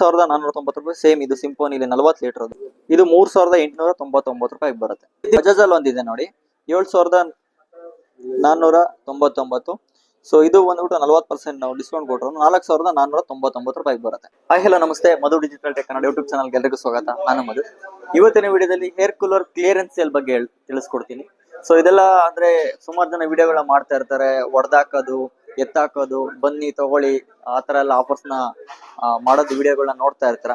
ಸಾವಿರದ ನಾನೂರ ತೊಂಬತ್ತು ರೂಪಾಯಿ, ಸೇಮ್ ಇದು ಸಿಂಪೋನ್ ಇಲ್ಲಿ ನಲವತ್ತು ಲೀಟರ್ ಅದು. ಇದು ಮೂರ್ ಸಾವಿರದ ಎಂಟುನೂರ ತೊಂಬತ್ತೊಂಬತ್ತು ರೂಪಾಯಿ ಬರುತ್ತೆ. ಬಜಾಜ್ ಅಲ್ಲಿ ಒಂದಿದೆ ನೋಡಿ. ಏಳು ಸಾವಿರದ ನಾನ್ನೂರ ತೊಂಬತ್ತೊಂಬತ್ತು. ಸೊ ಇದು ಬಂದ್ಬಿಟ್ಟು ನಲವತ್ತು ಪರ್ಸೆಂಟ್ ನಾವು ಡಿಸ್ಕೌಂಟ್ ಕೊಟ್ಟರು ನಾಲ್ಕು ಸಾವಿರದ ನಾನ್ನೂರ ತೊಂಬತ್ತೊಂಬತ್ತು ರೂಪಾಯಿ ಬರುತ್ತೆ. ಹಾಯ್ ಹಲೋ ನಮಸ್ತೆ. Madhu digital tech Kannada YouTube ಚಾನಲ್ಗೆ ಎಲ್ಲರಿಗೂ ಸ್ವಾಗತ. ನಾನು ಮಧು. ಇವತ್ತಿನ ವಿಡಿಯೋದಲ್ಲಿ ಹೇರ್ ಕೂಲರ್ ಕ್ಲಿಯರೆನ್ಸ್ ಸೇಲ್ ಬಗ್ಗೆ ತಿಳಿಸ್ಕೊಡ್ತೀನಿ. ಸೊ ಇದೆಲ್ಲ ಅಂದ್ರೆ ಸುಮಾರು ಜನ ವಿಡಿಯೋಗಳ ಮಾಡ್ತಾ ಇರ್ತಾರೆ. ಹೊಡೆದಾಕೋದು ಎತ್ತಾಕೋದು, ಬನ್ನಿ ತಗೊಳ್ಳಿ, ಆ ತರ ಎಲ್ಲ ಆಫರ್ಸ್ನ ಮಾಡೋದು ವಿಡಿಯೋಗಳನ್ನ ನೋಡ್ತಾ ಇರ್ತಾರ?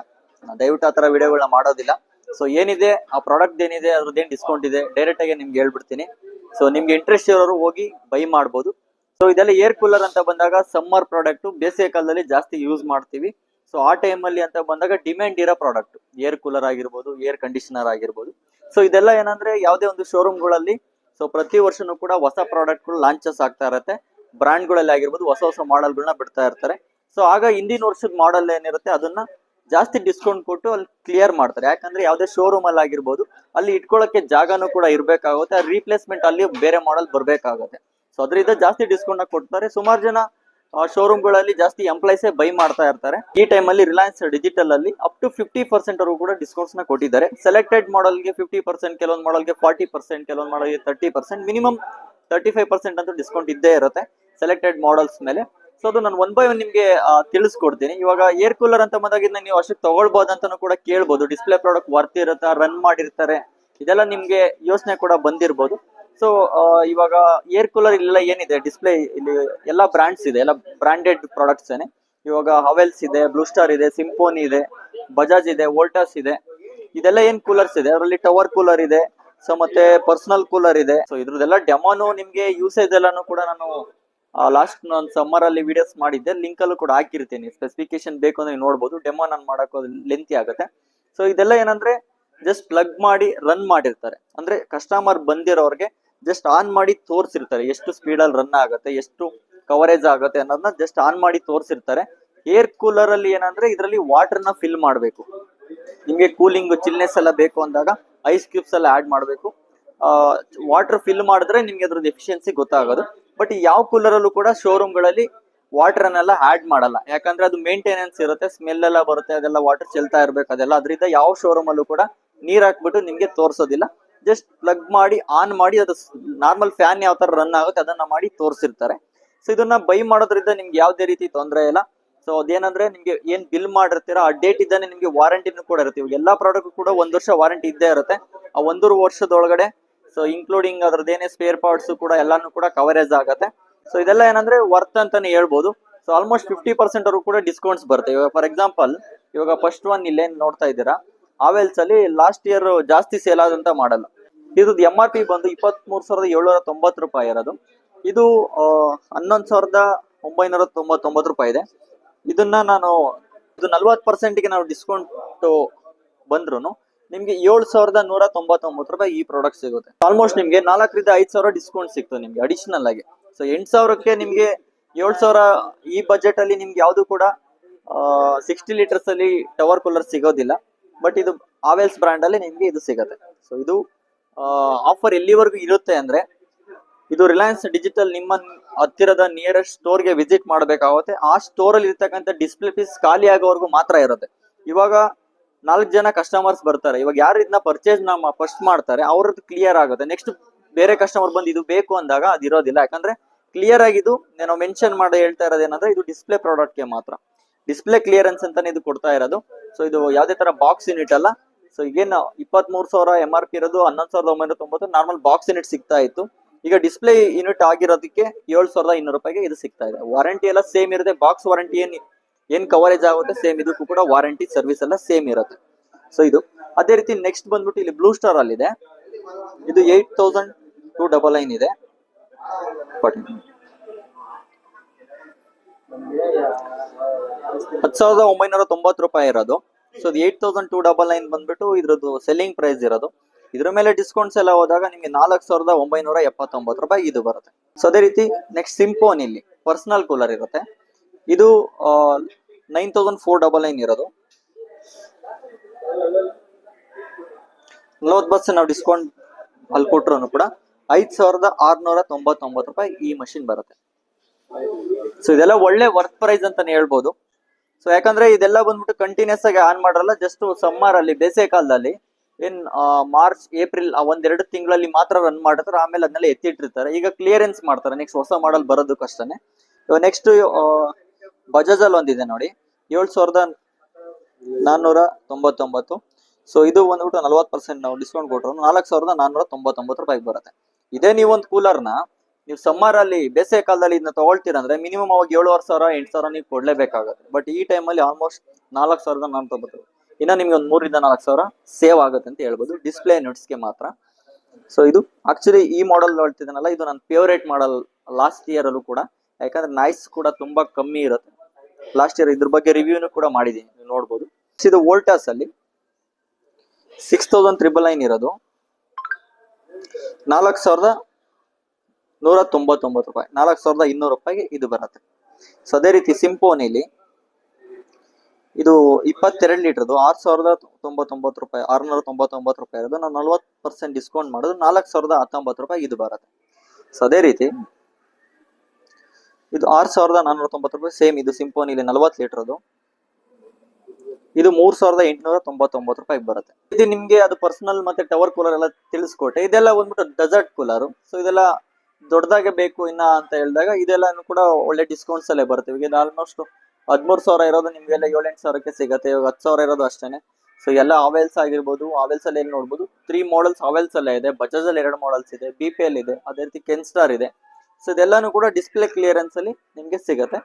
ದಯವಿಟ್ಟು ಆ ತರ ವಿಡಿಯೋಗಳನ್ನ ಮಾಡೋದಿಲ್ಲ. ಸೊ ಏನಿದೆ, ಆ ಪ್ರಾಡಕ್ಟ್ ಏನಿದೆ, ಅದ್ರದ್ದೇನು ಡಿಸ್ಕೌಂಟ್ ಇದೆ ಡೈರೆಕ್ಟ್ ಆಗಿ ನಿಮ್ಗೆ ಹೇಳ್ಬಿಡ್ತೀನಿ. ಸೊ ನಿಮ್ಗೆ ಇಂಟ್ರೆಸ್ಟ್ ಇರೋರು ಹೋಗಿ ಬೈ ಮಾಡ್ಬೋದು. ಸೊ ಇದೆಲ್ಲ ಏರ್ ಕೂಲರ್ ಅಂತ ಬಂದಾಗ ಸಮ್ಮರ್ ಪ್ರಾಡಕ್ಟ್ ಬೇಸಿಗೆ ಕಾಲದಲ್ಲಿ ಜಾಸ್ತಿ ಯೂಸ್ ಮಾಡ್ತೀವಿ. ಸೊ ಆ ಟೈಮಲ್ಲಿ ಅಂತ ಬಂದಾಗ ಡಿಮ್ಯಾಂಡ್ ಇರೋ ಪ್ರಾಡಕ್ಟ್ ಏರ್ ಕೂಲರ್ ಆಗಿರ್ಬೋದು ಏರ್ ಕಂಡೀಷನರ್ ಆಗಿರ್ಬೋದು. ಸೊ ಇದೆಲ್ಲ ಏನಂದ್ರೆ ಯಾವುದೇ ಒಂದು ಶೋರೂಮ್ಗಳಲ್ಲಿ ಸೊ ಪ್ರತಿ ವರ್ಷನೂ ಕೂಡ ಹೊಸ ಪ್ರಾಡಕ್ಟ್ಗಳು ಲಾಂಚಸ್ ಆಗ್ತಾ ಇರತ್ತೆ. ಬ್ರ್ಯಾಂಡ್ಗಳಲ್ಲಿ ಆಗಿರ್ಬೋದು ಹೊಸ ಹೊಸ ಮಾಡೆಲ್ಗಳನ್ನ ಬಿಡ್ತಾ ಇರ್ತಾರೆ. ಸೊ, ಆಗ ಹಿಂದಿನ ವರ್ಷದ ಮಾಡೆಲ್ ಏನಿರುತ್ತೆ ಅದನ್ನ ಜಾಸ್ತಿ ಡಿಸ್ಕೌಂಟ್ ಕೊಟ್ಟು ಅಲ್ಲಿ ಕ್ಲಿಯರ್ ಮಾಡ್ತಾರೆ. ಯಾಕಂದ್ರೆ ಯಾವುದೇ ಶೋರೂಮ್ ಅಲ್ಲಿ ಆಗಿರ್ಬೋದು ಅಲ್ಲಿ ಇಟ್ಕೊಳ್ಳೋಕೆ ಜಾಗನೂ ಕೂಡ ಇರಬೇಕಾಗುತ್ತೆ ರೀಪ್ಲೇಸ್ಮೆಂಟ್ ಅಲ್ಲಿ ಬೇರೆ ಮಾಡೆಲ್ ಬರ್ಬೇಕಾಗುತ್ತೆ. ಸೊ, ಅದರಿಂದ ಜಾಸ್ತಿ ಡಿಸ್ಕೌಂಟ್ ಕೊಡ್ತಾರೆ. ಸುಮಾರು ಜನ ಶೋರೂಮ್ಗಳಲ್ಲಿ ಜಾಸ್ತಿ ಎಂಪ್ಲಾಯ್ಸೇ ಬೈ ಮಾಡ್ತಾ ಇರ್ತಾರೆ. ಈ ಟೈಮ್ ಅಲ್ಲಿ ರಿಲಯನ್ಸ್ ಡಿಜಿಟಲ್ ಅಲ್ಲಿ ಅಪ್ ಟು ಫಿಫ್ಟಿ ಪರ್ಸೆಂಟ್ ಅವರು ಕೂಡ ಡಿಸ್ಕೌಂಟ್ಸ್ನ ಕೊಟ್ಟಿದ್ದಾರೆ. ಸೆಲೆಕ್ಟೆಡ್ ಮಾಡೆಲ್ಗೆ ಫಿಫ್ಟಿ ಪರ್ಸೆಂಟ್, ಕೆಲವೊಂದು ಮಾಡೆಲ್ಗೆ ಫಾರ್ಟಿ ಪರ್ಸೆಂಟ್, ಕೆಲವೊಂದು ಮಾಡೆಲ್ಗೆ thirty percent, minimum thirty five percent ಅಂತೂ ಡಿಸ್ಕೌಂಟ್ ಇದ್ದೇ ಇರುತ್ತೆ ಸೆಲೆಕ್ಟೆಡ್ ಮಾಡಲ್ಸ್ ಮೇಲೆ. ಸೊ ಅದು ನಾನು ಒನ್ ಬೈ ಒನ್ ನಿಮಗೆ ತಿಳಿಸ್ಕೊಡ್ತೀನಿ. ಇವಾಗ ಏರ್ ಕೂಲರ್ ಅಂತ ಬಂದಾಗ ನೀವು ಅಷ್ಟಕ್ಕೆ ತಗೊಳ್ಬೋದು ಅಂತಾನು ಕೂಡ ಕೇಳ್ಬೋದು. ಡಿಸ್ಪ್ಲೇ ಪ್ರಾಡಕ್ಟ್ ವರ್ತ್ ಇರುತ್ತಾ ರನ್ ಮಾಡಿರ್ತಾರೆ, ಇದೆಲ್ಲ ನಿಮಗೆ ಯೋಚನೆ ಕೂಡ ಬಂದಿರ್ಬೋದು. ಸೊ ಇವಾಗ ಏರ್ ಕೂಲರ್ ಇಲ್ಲೆಲ್ಲ ಏನಿದೆ? ಡಿಸ್ಪ್ಲೇ ಇಲ್ಲಿ ಎಲ್ಲ ಬ್ರಾಂಡ್ಸ್ ಇದೆ, ಎಲ್ಲ ಬ್ರಾಂಡೆಡ್ ಪ್ರಾಡಕ್ಟ್ಸ್ ಏನೆ. ಇವಾಗ ಹವೆಲ್ಸ್ ಇದೆ ಬ್ಲೂ ಸ್ಟಾರ್ ಇದೆ ಸಿಂಪೋನ್ ಇದೆ ಬಜಾಜ್ ಇದೆ ವೋಲ್ಟಾಸ್ ಇದೆ. ಇದೆಲ್ಲ ಏನ್ ಕೂಲರ್ಸ್ ಇದೆ? ಅದರಲ್ಲಿ ಟವರ್ ಕೂಲರ್ ಇದೆ ಸೊ ಮತ್ತೆ ಪರ್ಸನಲ್ ಕೂಲರ್ ಇದೆ. ಸೊ ಇದ್ರದ್ದೆಲ್ಲ ಡೆಮೋನು ನಿಮ್ಗೆ ಯೂಸೇಜ್ ಎಲ್ಲಾನು ಕೂಡ ನಾನು ಲಾಸ್ಟ್ ನಾನು ಸಮ್ಮರ್ ಅಲ್ಲಿ ವಿಡಿಯೋಸ್ ಮಾಡಿದ್ದೆ. ಲಿಂಕ್ ಅಲ್ಲೂ ಕೂಡ ಹಾಕಿರ್ತೀನಿ. ಸ್ಪೆಸಿಫಿಕೇಶನ್ ಬೇಕು ಅಂದ್ರೆ ನೋಡ್ಬೋದು. ಡೆಮೋ ನಾನು ಮಾಡಕ್ಕೆ ಲೆಂತಿ ಆಗುತ್ತೆ. ಸೊ ಇದೆಲ್ಲ ಏನಂದ್ರೆ ಜಸ್ಟ್ ಪ್ಲಗ್ ಮಾಡಿ ರನ್ ಮಾಡಿರ್ತಾರೆ. ಅಂದ್ರೆ ಕಸ್ಟಮರ್ ಬಂದಿರೋರ್ಗೆ ಜಸ್ಟ್ ಆನ್ ಮಾಡಿ ತೋರಿಸಿರ್ತಾರೆ. ಎಷ್ಟು ಸ್ಪೀಡಲ್ಲಿ ರನ್ ಆಗುತ್ತೆ, ಎಷ್ಟು ಕವರೇಜ್ ಆಗುತ್ತೆ ಅನ್ನೋದನ್ನ ಜಸ್ಟ್ ಆನ್ ಮಾಡಿ ತೋರಿಸಿರ್ತಾರೆ. ಏರ್ ಕೂಲರ್ ಅಲ್ಲಿ ಏನಂದ್ರೆ, ಇದರಲ್ಲಿ ವಾಟರ್ನ ಫಿಲ್ ಮಾಡಬೇಕು. ನಿಮ್ಗೆ ಕೂಲಿಂಗ್ ಚಿಲ್ನೆಸ್ ಎಲ್ಲ ಬೇಕು ಅಂದಾಗ ಐಸ್ ಕ್ಯೂಬ್ಸ್ ಎಲ್ಲ ಆಡ್ ಮಾಡಬೇಕು. ವಾಟರ್ ಫಿಲ್ ಮಾಡಿದ್ರೆ ನಿಮ್ಗೆ ಅದ್ರದ್ದು ಎಫಿಷಿಯನ್ಸಿ ಗೊತ್ತಾಗೋದು. ಬಟ್ ಯಾವ ಕೂಲರ್ ಅಲ್ಲೂ ಕೂಡ ಶೋರೂಮ್ಗಳಲ್ಲಿ ವಾಟರ್ ಅನ್ನೆಲ್ಲ ಆಡ್ ಮಾಡಲ್ಲ. ಯಾಕಂದ್ರೆ ಅದು ಮೇಂಟೆನೆನ್ಸ್ ಇರುತ್ತೆ ಸ್ಮೆಲ್ ಎಲ್ಲ ಬರುತ್ತೆ, ಅದೆಲ್ಲ ವಾಟರ್ ಚೆಲ್ತಾ ಇರ್ಬೇಕು, ಅದೆಲ್ಲ. ಅದರಿಂದ ಯಾವ ಶೋರೂಮ್ ಅಲ್ಲೂ ಕೂಡ ನೀರ್ ಹಾಕ್ಬಿಟ್ಟು ನಿಮ್ಗೆ ತೋರಿಸೋದಿಲ್ಲ. ಜಸ್ಟ್ ಪ್ಲಗ್ ಮಾಡಿ ಆನ್ ಮಾಡಿ, ಅದು ನಾರ್ಮಲ್ ಫ್ಯಾನ್ ಯಾವ ತರ ರನ್ ಆಗುತ್ತೆ, ಅದನ್ನ ಮಾಡಿ ತೋರಿಸಿರ್ತಾರೆ. ಸೊ ಇದನ್ನ ಬೈ ಮಾಡೋದ್ರಿಂದ ನಿಮ್ಗೆ ಯಾವುದೇ ರೀತಿ ತೊಂದರೆ ಇಲ್ಲ. ಸೊ ಅದೇನಂದ್ರೆ ನಿಮ್ಗೆ ಏನ್ ಬಿಲ್ ಮಾಡಿರ್ತೀರಾ, ಆ ಡೇಟ್ ಇದ್ದಾನೆ ನಿಮ್ಗೆ ವಾರಂಟಿನೂ ಕೂಡ ಇರುತ್ತೆ. ಎಲ್ಲಾ ಪ್ರಾಡಕ್ಟ್ ಕೂಡ ಒಂದ್ ವರ್ಷ ವಾರಂಟಿ ಇದ್ದೇ ಇರುತ್ತೆ. ಆ ಒಂದೂರು ವರ್ಷದೊಳಗಡೆ ಸೊ ಇನ್ಕ್ಲೂಡಿಂಗ್ ಅದ್ರದ್ದೇನೇ ಸ್ಪೇರ್ ಪಾರ್ಟ್ಸ್ ಕೂಡ ಎಲ್ಲಾನು ಕೂಡ ಕವರೇಜ್ ಆಗುತ್ತೆ. ಸೊ ಇದೆಲ್ಲ ಏನಂದ್ರೆ ವರ್ತ್ ಅಂತಾನೆ ಹೇಳ್ಬೋದು. ಸೊ ಆಲ್ಮೋಸ್ಟ್ ಫಿಫ್ಟಿ ಪರ್ಸೆಂಟ್ ಅವ್ರು ಕೂಡ ಡಿಸ್ಕೌಂಟ್ಸ್ ಬರುತ್ತೆ. ಇವಾಗ ಫಾರ್ ಎಕ್ಸಾಂಪಲ್ ಇವಾಗ ಫಸ್ಟ್ ಒನ್ ಇಲ್ಲೇನ್ ನೋಡ್ತಾ ಇದ್ದೀರಾ ಆವೆಲ್ಸ್ ಅಲ್ಲಿ ಲಾಸ್ಟ್ ಇಯರ್ ಜಾಸ್ತಿ ಸೇಲ್ ಆದಂತ ಮಾಡಲ್ಲ. ಇದ್ರದ್ದು ಎಂ ಆರ್ ಪಿ ಬಂದು ಇಪ್ಪತ್ತ್ ಮೂರ್ ಸಾವಿರದ ಏಳ್ನೂರ ತೊಂಬತ್ತು ರೂಪಾಯಿ ಇರೋದು. ಇದು ಹನ್ನೊಂದು ಸಾವಿರದ ಒಂಬೈನೂರ ತೊಂಬತ್ತೊಂಬತ್ತು ರೂಪಾಯಿ ಇದೆ. ಇದನ್ನ ನಾನು ಇದು ನಲ್ವತ್ತು ಪರ್ಸೆಂಟ್ಗೆ ನಾವು ಡಿಸ್ಕೌಂಟ್ ಬಂದ್ರು ನಿಮ್ಗೆ ಏಳು ಸಾವಿರದ ನೂರ ತೊಂಬತ್ತೊಂಬತ್ತು ರೂಪಾಯಿ ಈ ಪ್ರಾಡಕ್ಟ್ ಸಿಗುತ್ತೆ. ಆಲ್ಮೋಸ್ಟ್ ನಿಮ್ಗೆ ನಾಲ್ಕರಿಂದ ಐದು ಸಾವಿರ ಡಿಸ್ಕೌಂಟ್ ಸಿಕ್ತು ನಿಮ್ಗೆ ಅಡಿಷನಲ್ ಆಗಿ. ಸೊ ಎಂಟು ಸಾವಿರಕ್ಕೆ ನಿಮ್ಗೆ ಏಳು ಸಾವಿರ ಈ ಬಜೆಟ್ ಅಲ್ಲಿ ನಿಮ್ಗೆ ಯಾವುದು ಕೂಡ ಸಿಕ್ಸ್ಟಿ ಲೀಟರ್ಸ್ ಅಲ್ಲಿ ಟವರ್ ಕೂಲರ್ ಸಿಗೋದಿಲ್ಲ. ಬಟ್ ಇದು ಆವೆಲ್ಸ್ ಬ್ರ್ಯಾಂಡ್ ಅಲ್ಲಿ ನಿಮ್ಗೆ ಇದು ಸಿಗುತ್ತೆ. ಸೊ ಇದು ಆಫರ್ ಎಲ್ಲಿವರೆಗೂ ಇರುತ್ತೆ ಅಂದ್ರೆ, ಇದು ರಿಲಯನ್ಸ್ ಡಿಜಿಟಲ್ ನಿಮ್ಮ ಹತ್ತಿರದ ನಿಯರೆಸ್ಟ್ ಸ್ಟೋರ್ಗೆ ವಿಸಿಟ್ ಮಾಡಬೇಕಾಗುತ್ತೆ. ಆ ಸ್ಟೋರ್ ಅಲ್ಲಿ ಇರ್ತಕ್ಕಂಥ ಡಿಸ್ಪ್ಲೇ ಪೀಸ್ ಖಾಲಿ ಆಗೋವರೆಗೂ ಮಾತ್ರ ಇರುತ್ತೆ. ಇವಾಗ ನಾಲ್ಕು ಜನ ಕಸ್ಟಮರ್ಸ್ ಬರ್ತಾರೆ. ಇವಾಗ ಯಾರು ಇದನ್ನ ಪರ್ಚೇಸ್ ನಮ್ಮ ಫಸ್ಟ್ ಮಾಡ್ತಾರೆ, ಅವ್ರದ್ದು ಕ್ಲಿಯರ್ ಆಗುತ್ತೆ. ನೆಕ್ಸ್ಟ್ ಬೇರೆ ಕಸ್ಟಮರ್ ಬಂದು ಇದು ಬೇಕು ಅಂದಾಗ ಅದು ಇರೋದಿಲ್ಲ. ಯಾಕಂದ್ರೆ ಕ್ಲಿಯರ್ ಆಗಿದು ನಾನು ಮೆನ್ಷನ್ ಮಾಡಿ ಹೇಳ್ತಾ ಇರೋದು ಏನಂದ್ರೆ ಇದು ಡಿಸ್ಪ್ಲೇ ಪ್ರಾಡಕ್ಟ್ಗೆ ಮಾತ್ರ. ಡಿಸ್ಪ್ಲೇ ಕ್ಲಿಯರೆನ್ಸ್ ಅಂತಾನೆ ಇದು ಕೊಡ್ತಾ ಇರೋದು. ಸೊ ಇದು ಯಾವುದೇ ತರ ಬಾಕ್ಸ್ ಯೂನಿಟ್ ಅಲ್ಲ. ಸೊ ಈಗೇನು ಇಪ್ಪತ್ತ್ ಮೂರು ಸಾವಿರ ಎಂ ಆರ್ ಪಿ ಇರೋದು, ಹನ್ನೊಂದು ಸಾವಿರದ ಒಂಬೈನೂರ ತೊಂಬತ್ತು ನಾರ್ಮಲ್ ಬಾಕ್ಸ್ ಯೂನಿಟ್ ಸಿಗ್ತಾ ಇತ್ತು. ಈಗ ಡಿಸ್ಪ್ಲೇ ಯೂನಿಟ್ ಆಗಿರೋದಕ್ಕೆ ಏಳು ಸಾವಿರದ ಇನ್ನೂರು ರೂಪಾಯಿಗೆ ಇದು ಸಿಗ್ತಾ ಇದೆ. ವಾರಂಟಿ ಎಲ್ಲ ಸೇಮ್ ಇರುತ್ತೆ. ಬಾಕ್ಸ್ ವಾರಂಟಿ ಏನ್ ಏನ್ ಕವರೇಜ್ ಆಗುತ್ತೆ? ಸೇಮ್ ಇದಕ್ಕೂ ಕೂಡ ವಾರಂಟಿ ಸರ್ವಿಸ್ ಎಲ್ಲ ಸೇಮ್ ಇರುತ್ತೆ. ಸೊ ಇದು ಅದೇ ರೀತಿ ನೆಕ್ಸ್ಟ್ ಬಂದ್ಬಿಟ್ಟು ಇಲ್ಲಿ ಬ್ಲೂ ಸ್ಟಾರ್ ಅಲ್ಲಿ ಇದೆ ಇದು eight thousand two double nine ಇದೆ. ಹತ್ತು ಸಾವಿರದ ಒಂಬೈನೂರ ತೊಂಬತ್ತು ರೂಪಾಯಿ ಇರೋದು. So eight thousand two double nine ಬಂದ್ಬಿಟ್ಟು ಇದ್ರದ್ದು ಸೆಲ್ಲಿಂಗ್ ಪ್ರೈಸ್ ಇರೋದು. ಇದ್ರ ಮೇಲೆ ಡಿಸ್ಕೌಂಟ್ಸ್ ಎಲ್ಲ ಹೋದಾಗ ನಿಮಗೆ ನಾಲ್ಕು ಸಾವಿರದ ಒಂಬೈನೂರ ಎಪ್ಪತ್ತೊಂಬತ್ತು ರೂಪಾಯಿ ಇದು ಬರುತ್ತೆ. ಸೊ ಅದೇ ರೀತಿ ನೆಕ್ಸ್ಟ್ ಸಿಂಪೋನ್ ಇಲ್ಲಿ ಪರ್ಸನಲ್ ಕೂಲರ್ ಇರುತ್ತೆ. ಇದು nine thousand four double nine ಇರೋದು. ನಲವತ್ತು ಬಸ್ ನಾವು ಡಿಸ್ಕೌಂಟ್ ಅಲ್ಲಿ ಕೊಟ್ಟರು ಕೂಡ ಐದ್ ಸಾವಿರದ ಆರ್ನೂರ ತೊಂಬತ್ತೊಂಬತ್ತು ರೂಪಾಯಿ ಈ ಮಷಿನ್ ಬರುತ್ತೆ. ಸೊ ಇದೆಲ್ಲ ಒಳ್ಳೆ ವರ್ತ್ ಪ್ರೈಸ್ ಅಂತಾನೆ ಹೇಳ್ಬೋದು. ಸೊ ಯಾಕಂದ್ರೆ ಇದೆಲ್ಲ ಬಂದ್ಬಿಟ್ಟು ಕಂಟಿನ್ಯೂಸ್ ಆಗಿ ಆನ್ ಮಾಡಲ್ಲ ಜಸ್ಟ್ ಸಮ್ಮರ್ ಅಲ್ಲಿ, ಬೇಸಿಗೆ ಕಾಲದಲ್ಲಿ ಏನ್ ಮಾರ್ಚ್ ಏಪ್ರಿಲ್ ಒಂದೆರಡು ತಿಂಗಳಲ್ಲಿ ಮಾತ್ರ ರನ್ ಮಾಡಿರ್ತಾರೆ ಆಮೇಲೆ ಅದನ್ನೆಲ್ಲ ಎತ್ತಿಟ್ಟಿರ್ತಾರೆ. ಈಗ ಕ್ಲಿಯರೆನ್ಸ್ ಮಾಡ್ತಾರೆ ನೆಕ್ಸ್ಟ್ ಹೊಸ ಮಾಡಲ್ ಬರೋದಕ್ಕಷ್ಟೇ ನೆಕ್ಸ್ಟ್ ಬಜಾಜ್ ಅಲ್ಲಿ ಒಂದಿದೆ ನೋಡಿ. ಏಳು ಸಾವಿರದ ನಾನ್ನೂರ ತೊಂಬತ್ತೊಂಬತ್ತು. ಸೊ ಇದು ಬಂದ್ಬಿಟ್ಟು ನಲ್ವತ್ತು ಪರ್ಸೆಂಟ್ ನಾವು ಡಿಸ್ಕೌಂಟ್ ಕೊಟ್ಟರು ನಾಲ್ಕು ಸಾವಿರದ ನಾನ್ನೂರ ತೊಂಬತ್ತೊಂಬತ್ತು ರೂಪಾಯಿಗೆ ಬರುತ್ತೆ. ಇದೇ ನೀವು ಒಂದು ಕೂಲರ್ನ ನೀವು ಸಮ್ಮರ್ ಅಲ್ಲಿ, ಬೇಸಿಗೆ ಕಾಲದಲ್ಲಿ ಇದನ್ನ ತಗೊಳ್ತೀರಂದ್ರೆ ಮಿನಿಮಮ್ ಅವಾಗ ಏಳುವರೆ ಸಾವಿರ, ಎಂಟು ಸಾವಿರ ನೀವು ಕೊಡ್ಲೇಬೇಕಾಗುತ್ತೆ. ಬಟ್ ಈ ಟೈಮಲ್ಲಿ ಆಲ್ಮೋಸ್ಟ್ ನಾಲ್ಕು ಸಾವಿರದ ನಾನ್ನೂರ ತೊಂಬತ್ತು. ಇನ್ನ ನಿಮ್ಗೆ ಒಂದು ಮೂರಿಂದ ನಾಲ್ಕು ಸಾವಿರ ಸೇವ್ ಆಗುತ್ತೆ ಅಂತ ಹೇಳ್ಬೋದು. ಡಿಸ್ಪ್ಲೇ ನೋಟ್ಸ್ಗೆ ಮಾತ್ರ. ಸೊ ಇದು ಆಕ್ಚುಲಿ ಈ ಮಾಡೆಲ್ ನೋಡ್ತಿದ್ದೀನಲ್ಲ ಇದು ನನ್ನ ಫೇವರೇಟ್ ಮಾಡಲ್ ಲಾಸ್ಟ್ ಇಯರ್ ಅಲ್ಲೂ ಕೂಡ. ಯಾಕಂದ್ರೆ ನಾಯ್ಸ್ ಕೂಡ ತುಂಬಾ ಕಮ್ಮಿ ಇರುತ್ತೆ. ಲಾಸ್ಟ್ ಇಯರ್ ಇದ್ರ ಬಗ್ಗೆ ರಿವ್ಯೂನು ಕೂಡ ಮಾಡಿದೀನಿ ನೀವು ನೋಡ್ಬೋದು. ಇದು ವೋಲ್ಟಾಸ್ ಅಲ್ಲಿ ಸಿಕ್ಸ್ ತೌಸಂಡ್ ತ್ರಿಬಲ್ ನೈನ್ ಇರೋದು. ನಾಲ್ಕು ಸಾವಿರದ ನೂರ ತೊಂಬತ್ತೊಂಬತ್ತು ರೂಪಾಯಿ. ನಾಲ್ಕು ಸಾವಿರದ ಇನ್ನೂರು ರೂಪಾಯಿಗೆ ಇದು ಬರುತ್ತೆ. ಸೊ ಅದೇ ರೀತಿ ಸಿಂಪೋನಿಲಿ ಇದು ಇಪ್ಪತ್ತೆರಡು ಲೀಟರ್ದು ಆರು ಸಾವಿರದ ತೊಂಬತ್ತೊಂಬತ್ತು ರೂಪಾಯಿ, ಆರುನೂರ ತೊಂಬತ್ತೊಂಬತ್ತು ರೂಪಾಯಿ ಇರೋದು. ನಾವು ನಲ್ವತ್ತು ಪರ್ಸೆಂಟ್ ಡಿಸ್ಕೌಂಟ್ ಮಾಡೋದು. ನಾಲ್ಕು ಸಾವಿರದ ಹತ್ತೊಂಬತ್ತು ರೂಪಾಯಿ ಇದು ಬರುತ್ತೆ. ಸೊ ಅದೇ ರೀತಿ ಇದು ಆರು ಸಾವಿರದ ನಾನ್ನೂರ ತೊಂಬತ್ತು ರೂಪಾಯಿ, ಸೇಮ್ ಇದು ಸಿಂಪೋನಿಲಿ ನಲ್ವತ್ತು ಲೀಟರ್ದು ಇದು ಮೂರ್ ಸಾವಿರದ ಎಂಟುನೂರ ತೊಂಬತ್ತೊಂಬತ್ತು ರೂಪಾಯಿ ಬರುತ್ತೆ. ಇದು ನಿಮ್ಗೆ ಅದು ಪರ್ಸನಲ್ ಮತ್ತೆ ಟವರ್ ಕೂಲರ್ ಎಲ್ಲ ತಿಳಿಸ್ಕೊಟ್ಟೆ. ಇದೆಲ್ಲ ಬಂದ್ಬಿಟ್ಟು ಡೆಸರ್ಟ್ ಕೂಲರ್ ಸೊ ಇದೆಲ್ಲ ದೊಡ್ಡದಾಗೆ ಬೇಕು ಇನ್ನ ಅಂತ ಹೇಳಿದಾಗ ಇದೆಲ್ಲ ಕೂಡ ಒಳ್ಳೆ ಡಿಸ್ಕೌಂಟ್ಸ್ ಅಲ್ಲೇ ಬರುತ್ತೆ. ಈಗ ಆಲ್ಮೋಸ್ಟ್ ಹದಿಮೂರು ಸಾವಿರ ಇರೋದು ನಿಮ್ಗೆಲ್ಲ ಏಳೆಂಟು ಸಾವಿರಕ್ಕೆ ಸಿಗುತ್ತೆ, ಇವಾಗ ಹತ್ತು ಸಾವಿರ ಇರೋದು ಅಷ್ಟೇನೆ. ಸೊ ಎಲ್ಲ ಆವೆಲ್ಸ್ ಆಗಿರ್ಬೋದು ಆವೆಲ್ಸ್ ಅಲ್ಲಿ ಏನ್ ನೋಡ್ಬೋದು ತ್ರೀ ಮಾಡಲ್ಸ್ ಆವೆಲ್ಸ್ ಅಲ್ಲೇ ಇದೆ ಬಜಾಜ್ ಅಲ್ಲಿ ಎರಡು ಮಾಡಲ್ಸ್ ಇದೆ ಬಿ ಪಿ ಎಲ್ ಇದೆ, ಅದೇ ರೀತಿ ಕೆನ್ಸ್ಟಾರ್ ಇದೆ. ಸೊ ಇದೆಲ್ಲಾನು ಕೂಡ ಡಿಸ್ಪ್ಲೇ ಕ್ಲಿಯರೆನ್ಸ್ ಅಲ್ಲಿ ನಿಮ್ಗೆ ಸಿಗುತ್ತೆ.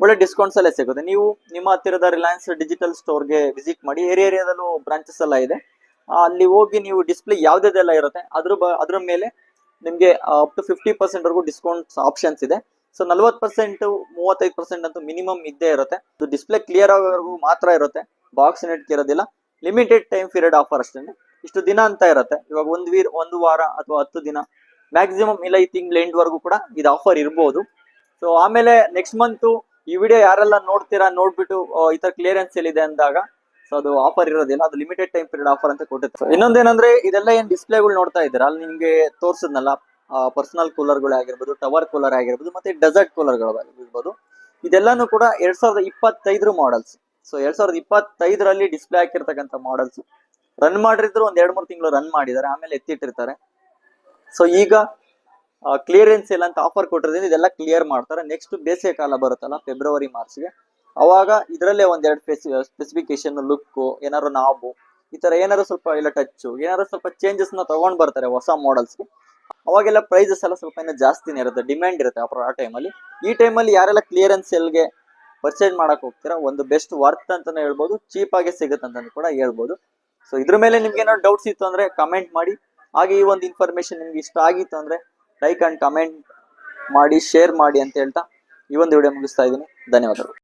ಒಳ್ಳೆ ಡಿಸ್ಕೌಂಟ್ಸ್ ಅಲ್ಲೇ ಸಿಗುತ್ತೆ. ನೀವು ನಿಮ್ಮ ಹತ್ತಿರದ ರಿಲಯನ್ಸ್ ಡಿಜಿಟಲ್ ಸ್ಟೋರ್ಗೆ ವಿಸಿಟ್ ಮಾಡಿ ಏರಿಯಾ ಏರಿಯಾದಲ್ಲೂ ಬ್ರಾಂಚಸ್ ಎಲ್ಲ ಇದೆ. ಅಲ್ಲಿ ಹೋಗಿ ನೀವು ಡಿಸ್ಪ್ಲೇ ಯಾವ್ದೆಲ್ಲ ಇರುತ್ತೆ, ಅದ್ರ ಬ, ಅದ್ರ ಮೇಲೆ ನಿಮಗೆ ಅಪ್ ಟು ಫಿಫ್ಟಿ ಪರ್ಸೆಂಟ್ ವರೆಗೂ ಡಿಸ್ಕೌಂಟ್ಸ್ ಆಪ್ಷನ್ಸ್ ಇದೆ. ಸೊ ನಲ್ವತ್ತು ಪರ್ಸೆಂಟ್ ಮೂವತ್ತೈದು ಪರ್ಸೆಂಟ್ ಅಂತೂ ಮಿನಿಮಮ್ ಇದ್ದೇ ಇರುತ್ತೆ. ಅದು ಡಿಸ್ಪ್ಲೇ ಕ್ಲಿಯರ್ ಆಗೋವರೆಗೂ ಮಾತ್ರ ಇರುತ್ತೆ. ಬಾಕ್ಸ್ ನೆಟ್ ಇರೋದಿಲ್ಲ ಲಿಮಿಟೆಡ್ ಟೈಮ್ ಪೀರಿಯಡ್ ಆಫರ್ ಅಷ್ಟೇ ಇಷ್ಟು ದಿನ ಅಂತ ಇರುತ್ತೆ. ಇವಾಗ ಒಂದು ವೀರ್ ಒಂದು ವಾರ ಅಥವಾ ಹತ್ತು ದಿನ. ಮ್ಯಾಕ್ಸಿಮಮ್ ಇಲ್ಲ ಈ ತಿಂಗಳ ಎಂಡ್ವರೆಗೂ ಕೂಡ ಇದು ಆಫರ್ ಇರ್ಬೋದು. ಸೊ ಆಮೇಲೆ ನೆಕ್ಸ್ಟ್ ಮಂತು ಈ ವಿಡಿಯೋ ಯಾರೆಲ್ಲ ನೋಡ್ತೀರಾ ನೋಡ್ಬಿಟ್ಟು ಈ ತರ ಕ್ಲಿಯರೆನ್ಸ್ ಎಲ್ಲಿದೆ ಅಂದಾಗ ಸೊ ಅದು ಆಫರ್ ಇರೋದಿಲ್ಲ. ಅದು ಲಿಮಿಟೆಡ್ ಟೈಮ್ ಪೀರಿಯಡ್ ಆಫರ್ ಅಂತ ಕೊಟ್ಟಿತ್ತು ಇನ್ನೊಂದೇನಂದ್ರೆ, ಇದೆಲ್ಲ ಏನ್ ಡಿಸ್ಪ್ಲೇಗಳು ನೋಡ್ತಾ ಇದ್ದೀರಾ? ಅಲ್ಲಿ ನಿಮಗೆ ತೋರ್ಸದ್ನಲ್ಲ. ಪರ್ಸನಲ್ ಕೂಲರ್ಗಳು ಆಗಿರ್ಬೋದು ಟವರ್ ಕೂಲರ್ ಆಗಿರ್ಬೋದು, ಮತ್ತೆ ಡೆಸರ್ಟ್ ಕೂಲರ್ಗಳು ಆಗಿರ್ಬೋದು ಇದೆಲ್ಲಾನು ಕೂಡ ಎರಡ್ ಸಾವಿರದ ಇಪ್ಪತ್ತೈದರ ಮಾಡಲ್ಸ್ ಸೊ ಎರಡ್ ಸಾವಿರದ ಇಪ್ಪತ್ತೈದರಲ್ಲಿ ಡಿಸ್ಪ್ಲೇ ಹಾಕಿರ್ತಕ್ಕಂಥ ಮಾಡಲ್ಸ್ ರನ್ ಮಾಡಿದ್ರು ಒಂದ್ ಎರಡ್ ಮೂರು ತಿಂಗಳು ರನ್ ಮಾಡಿದ್ದಾರೆ, ಆಮೇಲೆ ಎತ್ತಿಟ್ಟಿರ್ತಾರೆ. ಸೊ ಈಗ ಕ್ಲಿಯರೆನ್ಸ್ ಇಲ್ಲ ಅಂತ ಆಫರ್ ಕೊಟ್ಟಿರೋದ್ರಿಂದ ಇದೆಲ್ಲ ಕ್ಲಿಯರ್ ಮಾಡ್ತಾರೆ. ನೆಕ್ಸ್ಟ್ ಬೇಸಿಗೆ ಕಾಲ ಬರುತ್ತಲ್ಲ ಫೆಬ್ರವರಿ ಮಾರ್ಚ್ಗೆ ಅವಾಗ ಇದರಲ್ಲೇ ಒಂದೆರಡು ಸ್ಪೆಸಿಫಿಕೇಶನ್ ಲುಕ್ ಏನಾದ್ರು ನಾಬು ಈ ತರ ಏನಾದ್ರು ಸ್ವಲ್ಪ, ಇಲ್ಲ ಟಚ್ ಏನಾದ್ರು ಸ್ವಲ್ಪ ಚೇಂಜಸ್ನ ತಗೊಂಡ್ ಬರ್ತಾರೆ ಹೊಸ ಮಾಡಲ್ಸ್ಗೆ ಅವಾಗೆಲ್ಲ ಪ್ರೈಸಸ್ ಎಲ್ಲ ಸ್ವಲ್ಪ ಏನೋ ಜಾಸ್ತಿನೇ ಇರುತ್ತೆ ಡಿಮ್ಯಾಂಡ್ ಇರುತ್ತೆ ಆ ಟೈಮಲ್ಲಿ ಈ ಟೈಮಲ್ಲಿ ಯಾರೆಲ್ಲ ಕ್ಲಿಯರೆನ್ಸ್ ಸೆಲ್ಗೆ ಪರ್ಚೇಸ್ ಮಾಡಕ್ ಹೋಗ್ತೀರಾ, ಒಂದು ಬೆಸ್ಟ್ ವರ್ತ್ ಅಂತಾನೆ ಹೇಳ್ಬೋದು ಚೀಪ್ ಆಗಿ ಸಿಗುತ್ತೆ ಅಂತ ಕೂಡ ಹೇಳ್ಬೋದು. ಸೊ ಇದ್ರ ಮೇಲೆ ನಿಮ್ಗೆ ಏನೋ ಡೌಟ್ಸ್ ಇತ್ತು ಅಂದ್ರೆ ಕಮೆಂಟ್ ಮಾಡಿ. ಹಾಗೆ ಈ ಒಂದು ಇನ್ಫಾರ್ಮೇಶನ್ ನಿಮ್ಗೆ ಇಷ್ಟ ಆಗಿತ್ತು ಅಂದ್ರೆ ಲೈಕ್ ಅಂಡ್ ಕಮೆಂಟ್ ಮಾಡಿ ಶೇರ್ ಮಾಡಿ ಅಂತ ಹೇಳ್ತಾ ಈ ಒಂದು ವಿಡಿಯೋ ಮುಗಿಸ್ತಾ ಇದ್ದೀನಿ. ಧನ್ಯವಾದಗಳು.